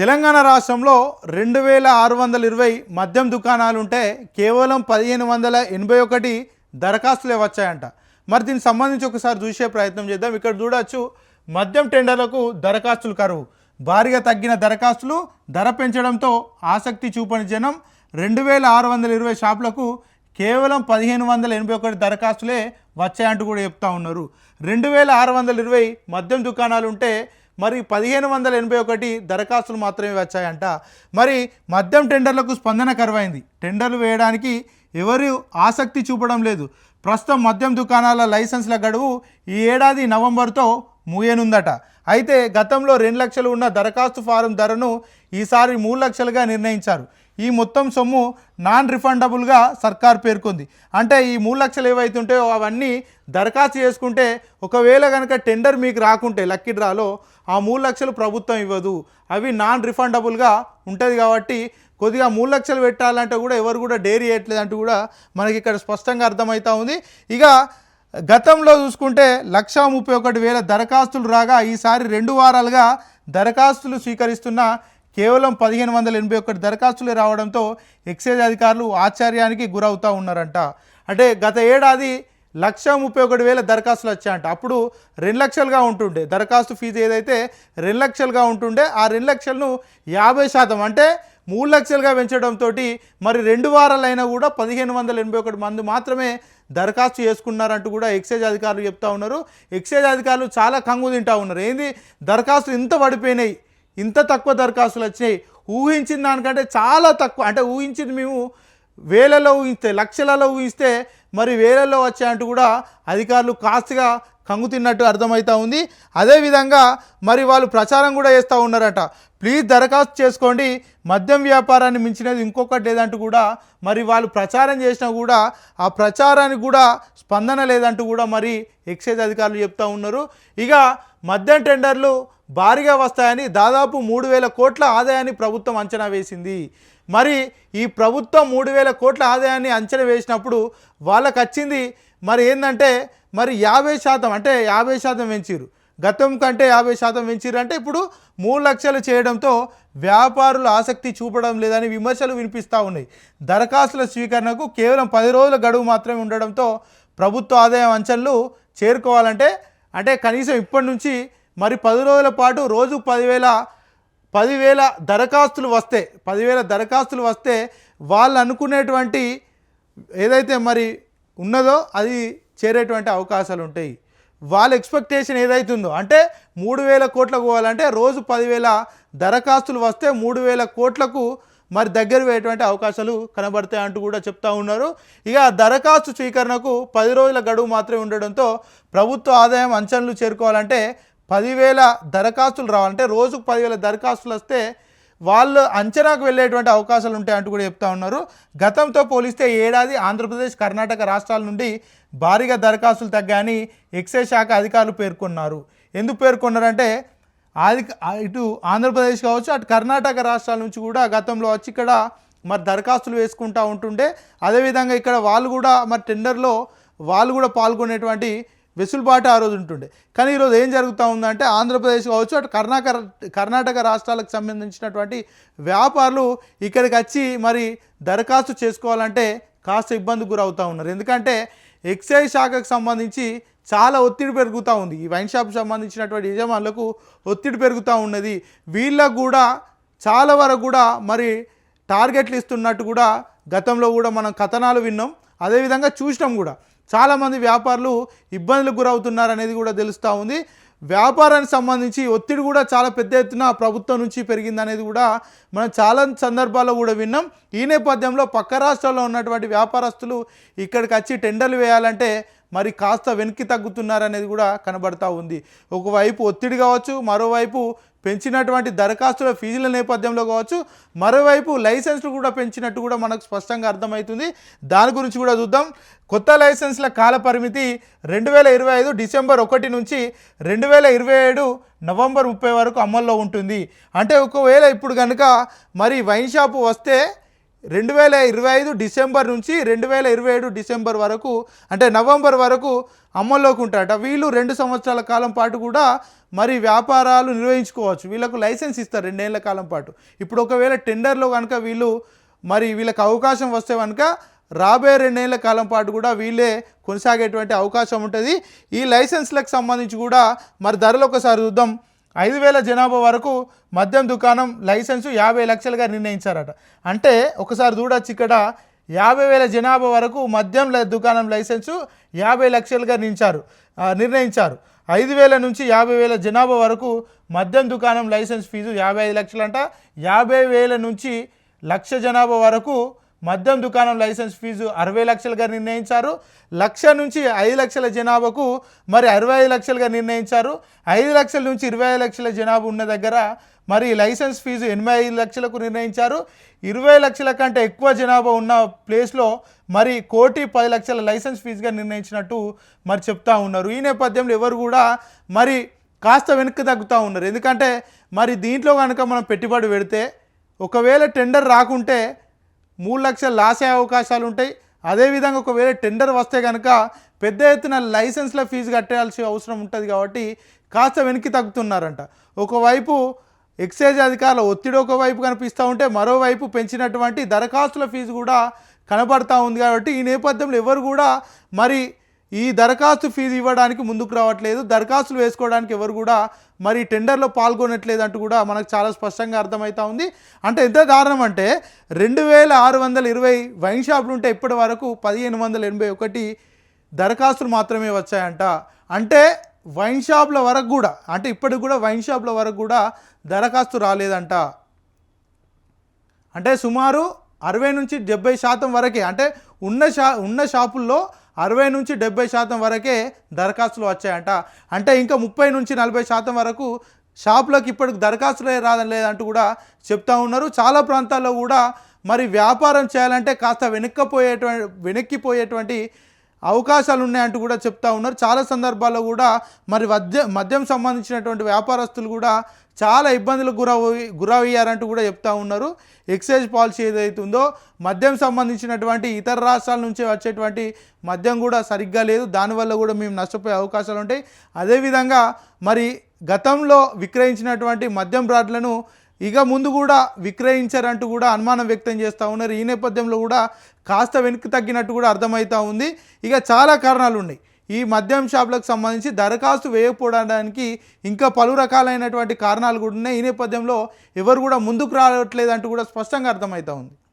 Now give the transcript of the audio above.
తెలంగాణ రాష్ట్రంలో రెండు వేల ఆరు వందల ఇరవై మద్యం దుకాణాలు ఉంటే కేవలం పదిహేను వందల ఎనభై ఒకటి దరఖాస్తులే వచ్చాయంట. మరి దీనికి సంబంధించి ఒకసారి చూసే ప్రయత్నం చేద్దాం. ఇక్కడ చూడొచ్చు మద్యం టెండర్లకు దరఖాస్తులు కరువు. భారీగా తగ్గిన దరఖాస్తులు ధర పెంచడంతో ఆసక్తి చూపని జనం రెండు వేల ఆరు వందల ఇరవై షాపులకు కేవలం పదిహేను వందల ఎనభై ఒకటి దరఖాస్తులే వచ్చాయంటూ కూడా చెప్తా ఉన్నారు. రెండు వేల ఆరు వందల ఇరవై మద్యం దుకాణాలు ఉంటే మరి పదిహేను వందల ఎనభై ఒకటి దరఖాస్తులు మాత్రమే వచ్చాయంట. మరి మద్యం టెండర్లకు స్పందన కరువైంది. టెండర్లు వేయడానికి ఎవరు ఆసక్తి చూపడం లేదు. ప్రస్తుతం మద్యం దుకాణాల లైసెన్స్ల గడువు ఈ ఏడాది నవంబర్తో మూయనుందట. అయితే గతంలో రెండు లక్షలు ఉన్న దరఖాస్తు ఫారం ధరను ఈసారి మూడు లక్షలుగా నిర్ణయించారు. ఈ మొత్తం సొమ్ము నాన్ రిఫండబుల్గా సర్కార్ పేర్కొంది. అంటే ఈ మూడు లక్షలు ఏవైతే ఉంటాయో అవన్నీ దరఖాస్తు చేసుకుంటే ఒకవేళ కనుక టెండర్ మీకు రాకుంటే లక్కీ డ్రాలో ఆ మూడు లక్షలు ప్రభుత్వం ఇవ్వదు. అవి నాన్ రిఫండబుల్గా ఉంటుంది కాబట్టి కొద్దిగా మూడు లక్షలు పెట్టాలంటే కూడా ఎవరు కూడా డైరీ చేయట్లేదు అంటూ కూడా మనకి ఇక్కడ స్పష్టంగా అర్థమవుతా ఉంది. ఇక గతంలో చూసుకుంటే లక్ష ముప్పై ఒకటి వేల దరఖాస్తులు రాగా ఈసారి రెండు వారాలుగా దరఖాస్తులు స్వీకరిస్తున్న కేవలం పదిహేను వందల ఎనభై ఒకటి దరఖాస్తులు రావడంతో ఎక్సైజ్ అధికారులు ఆశ్చర్యానికి గురవుతూ ఉన్నారంట. అంటే గత ఏడాది లక్ష ముప్పై ఒకటి వేల దరఖాస్తులు వచ్చాయంట. అప్పుడు రెండు లక్షలుగా ఉంటుండే. దరఖాస్తు ఫీజు ఏదైతే రెండు లక్షలుగా ఉంటుండే ఆ రెండు లక్షలను యాభై శాతం అంటే మూడు లక్షలుగా పెంచడంతో మరి రెండు వారాలైనా కూడా పదిహేను వందల ఎనభై ఒకటి మంది మాత్రమే దరఖాస్తు చేసుకున్నారంటూ కూడా ఎక్సైజ్ అధికారులు చెప్తా ఉన్నారు. ఎక్సైజ్ అధికారులు చాలా కంగు తింటా ఉన్నారు. ఏంది? దరఖాస్తులు ఇంత పడిపోయినాయి. ఇంత తక్కువ దరఖాస్తులు వచ్చినాయి. ఊహించిన దానికంటే చాలా తక్కువ అంటే ఊహించింది మేము వేలలో ఊహిస్తే లక్షలలో ఊహిస్తే మరి వేలలో వచ్చాయంటూ కూడా అధికారులు కాస్ట్గా కంగు తిన్నట్టు అర్థమవుతూ ఉంది. అదేవిధంగా మరి వాళ్ళు ప్రచారం కూడా చేస్తూ ఉన్నారట. ప్లీజ్ దరఖాస్తు చేసుకోండి. మద్యం వ్యాపారాన్ని మించినది ఇంకొకటి లేదంటూ కూడా మరి వాళ్ళు ప్రచారం చేసినా కూడా ఆ ప్రచారానికి కూడా స్పందన లేదంటూ కూడా మరి ఎక్సైజ్ అధికారులు చెప్తూ ఉన్నారు. ఇక మద్యం టెండర్లు భారీగా వస్తాయని దాదాపు మూడు వేల కోట్ల ఆదాయాన్ని ప్రభుత్వం అంచనా వేసింది. మరి ఈ ప్రభుత్వం మూడు వేల కోట్ల ఆదాయాన్ని అంచనా వేసినప్పుడు వాళ్ళకి వచ్చింది మరి ఏంటంటే మరి యాభై శాతం అంటే యాభై శాతం పెంచారు గతం కంటే యాభై శాతం పెంచిరు అంటే ఇప్పుడు మూడు లక్షలు చేయడంతో వ్యాపారులు ఆసక్తి చూపడం లేదని విమర్శలు వినిపిస్తూ ఉన్నాయి. దరఖాస్తుల స్వీకరణకు కేవలం పది రోజుల గడువు మాత్రమే ఉండడంతో ప్రభుత్వ ఆదాయం అంచనలు చేరుకోవాలంటే అంటే కనీసం ఇప్పటి నుంచి మరి పది రోజుల పాటు రోజు పదివేల పదివేల దరఖాస్తులు వస్తే పదివేల దరఖాస్తులు వస్తే వాళ్ళు అనుకునేటువంటి ఏదైతే మరి ఉన్నదో అది చేరేటువంటి అవకాశాలు ఉంటాయి. వాళ్ళ ఎక్స్పెక్టేషన్ ఏదైతుందో అంటే మూడు వేల కోట్లకు పోవాలంటే రోజు పదివేల దరఖాస్తులు వస్తే మూడు వేల కోట్లకు మరి దగ్గర పోయేటువంటి అవకాశాలు కనబడతాయి అంటూ కూడా చెప్తా ఉన్నారు. ఇక దరఖాస్తు స్వీకరణకు పది రోజుల గడువు మాత్రమే ఉండడంతో ప్రభుత్వ ఆదాయం అంచనలు చేరుకోవాలంటే పదివేల దరఖాస్తులు రావాలంటే రోజుకు పదివేల దరఖాస్తులు వస్తే వాళ్ళు అంచనాకు వెళ్ళేటువంటి అవకాశాలు ఉంటాయంటూ కూడా చెప్తా ఉన్నారు. గతంతో పోలిస్తే ఏడాది ఆంధ్రప్రదేశ్ కర్ణాటక రాష్ట్రాల నుండి భారీగా దరఖాస్తులు తగ్గాయని ఎక్సైజ్ శాఖ అధికారులు పేర్కొన్నారు. ఎందుకు పేర్కొన్నారంటే ఆది ఇటు ఆంధ్రప్రదేశ్ కావచ్చు అటు కర్ణాటక రాష్ట్రాల నుంచి కూడా గతంలో వచ్చి ఇక్కడ మరి దరఖాస్తులు వేసుకుంటూ ఉంటుండే. అదేవిధంగా ఇక్కడ వాళ్ళు కూడా మరి టెండర్లో వాళ్ళు కూడా పాల్గొనేటువంటి వెసులుబాటు ఆ రోజు ఉంటుండే. కానీ ఈరోజు ఏం జరుగుతూ ఉందంటే ఆంధ్రప్రదేశ్ కావచ్చు అటు కర్ణాటక కర్ణాటక రాష్ట్రాలకు సంబంధించినటువంటి వ్యాపారులు ఇక్కడికి వచ్చి మరి దరఖాస్తు చేసుకోవాలంటే కాస్త ఇబ్బంది గురవుతూ ఉన్నారు. ఎందుకంటే ఎక్సైజ్ శాఖకు సంబంధించి చాలా ఒత్తిడి పెరుగుతూ ఉంది. ఈ వైన్ షాప్ సంబంధించినటువంటి యజమానులకు ఒత్తిడి పెరుగుతూ ఉన్నది. వీళ్ళకు కూడా చాలా వరకు కూడా మరి టార్గెట్లు ఇస్తున్నట్టు కూడా గతంలో కూడా మనం కథనాలు విన్నాం. అదేవిధంగా చూసినాం కూడా. చాలామంది వ్యాపారులు ఇబ్బందులకు గురవుతున్నారు అనేది కూడా తెలుస్తూ ఉంది. వ్యాపారానికి సంబంధించి ఒత్తిడి కూడా చాలా పెద్ద ఎత్తున ప్రభుత్వం నుంచి పెరిగింది అనేది కూడా మనం చాలా సందర్భాల్లో కూడా విన్నాం. ఈ నేపథ్యంలో పక్క రాష్ట్రాల్లో ఉన్నటువంటి వ్యాపారస్తులు ఇక్కడికి వచ్చి టెండర్లు వేయాలంటే మరి కాస్త వెనక్కి తగ్గుతున్నారనేది కూడా కనబడతా ఉంది. ఒకవైపు ఒత్తిడి కావచ్చు మరోవైపు పెంచినటువంటి దరఖాస్తుల ఫీజుల నేపథ్యంలో కావచ్చు మరోవైపు లైసెన్స్లు కూడా పెంచినట్టు కూడా మనకు స్పష్టంగా అర్థమవుతుంది. దాని గురించి కూడా చూద్దాం. కొత్త లైసెన్స్ల కాల పరిమితి రెండు వేల ఇరవై ఐదు డిసెంబర్ ఒకటి నుంచి రెండు వేల ఇరవై ఏడు నవంబర్ ముప్పై వరకు అమల్లో ఉంటుంది. అంటే ఒకవేళ ఇప్పుడు కనుక మరి వైన్ షాపు వస్తే రెండు వేల ఇరవై ఐదు డిసెంబర్ నుంచి రెండు వేల ఇరవై ఏడు డిసెంబర్ వరకు అంటే నవంబర్ వరకు అమల్లోకి ఉంటారట. వీళ్ళు రెండు సంవత్సరాల కాలం పాటు కూడా మరి వ్యాపారాలు నిర్వహించుకోవచ్చు. వీళ్ళకు లైసెన్స్ ఇస్తారు రెండేళ్ళ కాలం పాటు. ఇప్పుడు ఒకవేళ టెండర్లో కనుక వీళ్ళు మరి వీళ్ళకి అవకాశం వస్తే కనుక రాబోయే రెండేళ్ళ కాలం పాటు కూడా వీళ్ళే కొనసాగేటువంటి అవకాశం ఉంటుంది. ఈ లైసెన్స్లకు సంబంధించి కూడా మరి ధరలు ఒకసారి చూద్దాం. ఐదు వేల జనాభా వరకు మద్యం దుకాణం లైసెన్సు యాభై లక్షలుగా నిర్ణయించారట. అంటే ఒకసారి చూడొచ్చు ఇక్కడ యాభై వేల జనాభా వరకు మద్యం దుకాణం లైసెన్సు యాభై లక్షలుగా నించారు నిర్ణయించారు. ఐదు వేల నుంచి యాభై వేల జనాభా వరకు మద్యం దుకాణం లైసెన్స్ ఫీజు యాభై ఐదు లక్షలంట. యాభై వేల నుంచి లక్ష జనాభా వరకు మద్యం దుకాణం లైసెన్స్ ఫీజు అరవై లక్షలుగా నిర్ణయించారు. లక్ష నుంచి ఐదు లక్షల జనాభాకు మరి అరవై ఐదు లక్షలుగా నిర్ణయించారు. ఐదు లక్షల నుంచి ఇరవై ఐదు లక్షల జనాభా ఉన్న దగ్గర మరి లైసెన్స్ ఫీజు ఎనభై ఐదు లక్షలకు నిర్ణయించారు. ఇరవై లక్షల కంటే ఎక్కువ జనాభా ఉన్న ప్లేస్లో మరి కోటి పది లక్షల లైసెన్స్ ఫీజుగా నిర్ణయించినట్టు మరి చెప్తా ఉన్నారు. ఈ నేపథ్యంలో ఎవరు కూడా మరి కాస్త వెనక్కి తగ్గుతూ ఉన్నారు. ఎందుకంటే మరి దీంట్లో కనుక మనం పెట్టుబడి పెడితే ఒకవేళ టెండర్ రాకుంటే మూడు లక్షలు లాస్ అయ్యే అవకాశాలు ఉంటాయి. అదేవిధంగా ఒకవేళ టెండర్ వస్తే కనుక పెద్ద ఎత్తున లైసెన్స్ల ఫీజు కట్టాల్సిన అవసరం ఉంటుంది కాబట్టి కాస్త వెనక్కి తగ్గుతున్నారంట. ఒకవైపు ఎక్సైజ్ అధికారుల ఒత్తిడి ఒకవైపు కనిపిస్తూ ఉంటే మరోవైపు పెంచినటువంటి దరఖాస్తుల ఫీజు కూడా కనబడతా ఉంది కాబట్టి ఈ నేపథ్యంలో ఎవరు కూడా మరి ఈ దరఖాస్తు ఫీజు ఇవ్వడానికి ముందుకు రావట్లేదు. దరఖాస్తులు వేసుకోవడానికి ఎవరు కూడా మరి టెండర్లో పాల్గొనట్లేదు అంటూ కూడా మనకు చాలా స్పష్టంగా అర్థమవుతా ఉంది. అంటే ఎంత దారుణం అంటే రెండు వేల ఆరు వందల ఇరవై వైన్ షాపులు ఉంటే ఇప్పటి వరకు పదిహేను వందల ఎనభై ఒకటి దరఖాస్తులు మాత్రమే వచ్చాయంట. అంటే వైన్ షాపుల వరకు కూడా అంటే ఇప్పటికి కూడా వైన్ షాపుల వరకు కూడా దరఖాస్తు రాలేదంట. అంటే సుమారు అరవై నుంచి డెబ్బై శాతం వరకే అంటే ఉన్న షా ఉన్న షాపుల్లో అరవై నుంచి డెబ్బై శాతం వరకే దరఖాస్తులు వచ్చాయంట. అంటే ఇంకా ముప్పై నుంచి నలభై శాతం వరకు షాపులకు ఇప్పటికి దరఖాస్తులే రాలేదంటూ కూడా చెప్తా ఉన్నారు. చాలా ప్రాంతాల్లో కూడా మరి వ్యాపారం చేయాలంటే కాస్త వెనక్కిపోయేటువంటి వెనక్కిపోయేటువంటి అవకాశాలు ఉన్నాయంటూ కూడా చెప్తా ఉన్నారు. చాలా సందర్భాల్లో కూడా మరి మద్య మద్యం సంబంధించినటువంటి వ్యాపారస్తులు కూడా చాలా ఇబ్బందులకు గురవి గురయ్యారంటూ కూడా చెప్తా ఉన్నారు. ఎక్సైజ్ పాలసీ ఏదైతే ఉందో మద్యం సంబంధించినటువంటి ఇతర రాష్ట్రాల నుంచి వచ్చేటువంటి మద్యం కూడా సరిగ్గా లేదు. దానివల్ల కూడా మేము నష్టపోయే అవకాశాలు ఉంటాయి. అదేవిధంగా మరి గతంలో విక్రయించినటువంటి మద్యం బ్రాడ్లను ఇక ముందు కూడా విక్రయించారంటూ కూడా అనుమానం వ్యక్తం చేస్తూ ఉన్నారు. ఈ నేపథ్యంలో కూడా కాస్త వెనక్కి తగ్గినట్టు కూడా అర్థమవుతూ ఉంది. ఇక చాలా కారణాలు ఉన్నాయి. ఈ మద్యం షాపులకు సంబంధించి దరఖాస్తు వేయకపోవడానికి ఇంకా పలు రకాలైనటువంటి కారణాలు కూడా ఉన్నాయి. ఈ నేపథ్యంలో ఎవరు కూడా ముందుకు రావట్లేదు అంటూ కూడా స్పష్టంగా అర్థమవుతా ఉంది.